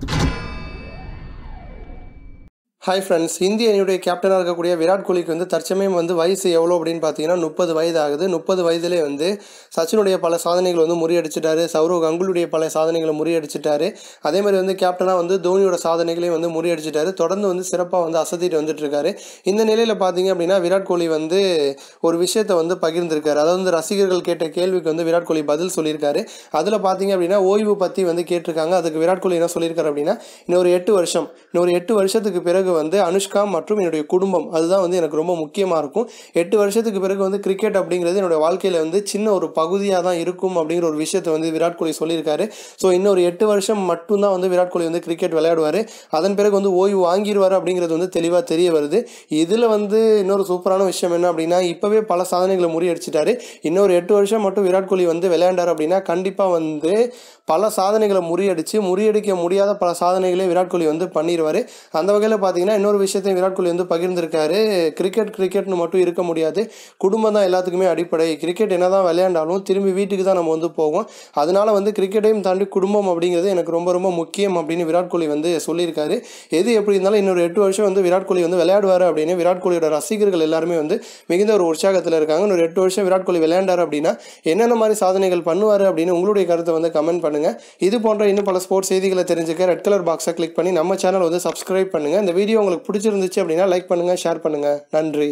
you hi friends இந்திய அணியுடைய கேப்டனாக இருக்கக்கூடிய விராட் கோலிக்கு வந்து தற்சமயம் வந்து வயசு எவ்வளோ அப்படின்னு பார்த்தீங்கன்னா முப்பது வயது ஆகுது முப்பது வயதிலே வந்து சச்சினுடைய பல சாதனைகள் வந்து முறியடிச்சிட்டாரு. சௌரவ் கங்குலுடைய பல சாதனைகளை முறியடிச்சிட்டாரு. அதே மாதிரி வந்து கேப்டனாக வந்து தோனியோட சாதனைகளையும் வந்து முறியடிச்சிட்டாரு. தொடர்ந்து வந்து சிறப்பாக வந்து அசத்திட்டு வந்துட்டுருக்காரு. இந்த நிலையில் பார்த்தீங்க அப்படின்னா விராட் கோலி வந்து ஒரு விஷயத்தை வந்து பகிர்ந்திருக்காரு. அதாவது வந்து ரசிகர்கள் கேட்ட கேள்விக்கு வந்து விராட் கோலி பதில் சொல்லியிருக்காரு. அதில் பார்த்தீங்க அப்படின்னா ஓய்வு பற்றி வந்து கேட்டிருக்காங்க. அதுக்கு விராட் கோலி என்ன சொல்லியிருக்காரு அப்படின்னா இன்னொரு எட்டு வருஷம் இன்னொரு எட்டு வருஷத்துக்கு பிறகு வந்து அனுஷ்கா மற்றும் என்னுடைய குடும்பம். அதுதான் வந்து எனக்கு ரொம்ப முக்கியமாக இருக்கும். எட்டு வருஷத்துக்கு பிறகு வந்து கிரிக்கெட் அப்படிங்கிறது என்னுடைய வாழ்க்கையில் வந்து சின்ன ஒரு பகுதியாக தான் இருக்கும் அப்படிங்கிற ஒரு விஷயத்தை வந்து விராட் கோலி சொல்லியிருக்காரு. ஸோ இன்னொரு எட்டு வருஷம் மட்டும்தான் வந்து விராட் கோலி வந்து கிரிக்கெட் விளையாடுவார். அதன் பிறகு வந்து ஓய்வு வாங்கிடுவார் அப்படிங்கிறது வந்து தெளிவாக தெரிய வருது. இதில் வந்து இன்னொரு சூப்பரான விஷயம் என்ன அப்படின்னா இப்போவே பல சாதனைகளை முறியடிச்சிட்டாரு. இன்னொரு எட்டு வருஷம் மட்டும் விராட் கோலி வந்து விளையாண்டார் அப்படின்னா கண்டிப்பாக வந்து பல சாதனைகளை முறியடிச்சு முறியடிக்க முடியாத பல சாதனைகளே விராட் கோலி வந்து பண்ணிடுவார் அந்த வகையில் பார்த்தீங்கன்னா இன்னொரு விஷயத்தையும் விராட் கோலி வந்து பகிர்ந்திருக்காரு. கிரிக்கெட் கிரிக்கெட்னு மட்டும் இருக்க முடியாது. குடும்பம் தான் எல்லாத்துக்குமே அடிப்படை. கிரிக்கெட் என்ன தான் விளையாண்டாலும் திரும்பி வீட்டுக்கு தான் நம்ம வந்து போவோம். அதனால வந்து கிரிக்கெட்டையும் தாண்டி குடும்பம் அப்படிங்கிறது எனக்கு ரொம்ப ரொம்ப முக்கியம் அப்படின்னு விராட் கோலி வந்து சொல்லியிருக்காரு. எது எப்படி இருந்தாலும் இன்னொரு எட்டு வருஷம் வந்து விராட் கோலி வந்து விளையாடுவார் அப்படின்னு விராட் கோலியோட ரசிகர்கள் எல்லாருமே வந்து மிகுந்த ஒரு உற்சாகத்தில் இருக்காங்க. இன்னொரு எட்டு வருஷம் விராட் கோலி விளையாண்டார் அப்படின்னா என்னென்ன மாதிரி சாதனைகள் பண்ணுவார் அப்படின்னு உங்களுடைய கருத்தை வந்து கமெண்ட் பண்ணுங்கள் இது போன்ற இன்னும் பல ஸ்போர்ட்ஸ் செய்திகளை தெரிஞ்சுக்க ரெட் கலர் பாக்ஸை கிளிக் பண்ணி நம்ம சேனல் வந்து சப்ஸ்கிரைப் பண்ணுங்கள் இந்த வீடியோ உங்களுக்கு பிடிச்சிருந்துச்சு அப்படின்னா லைக் பண்ணுங்கள் ஷேர் பண்ணுங்கள் நன்றி.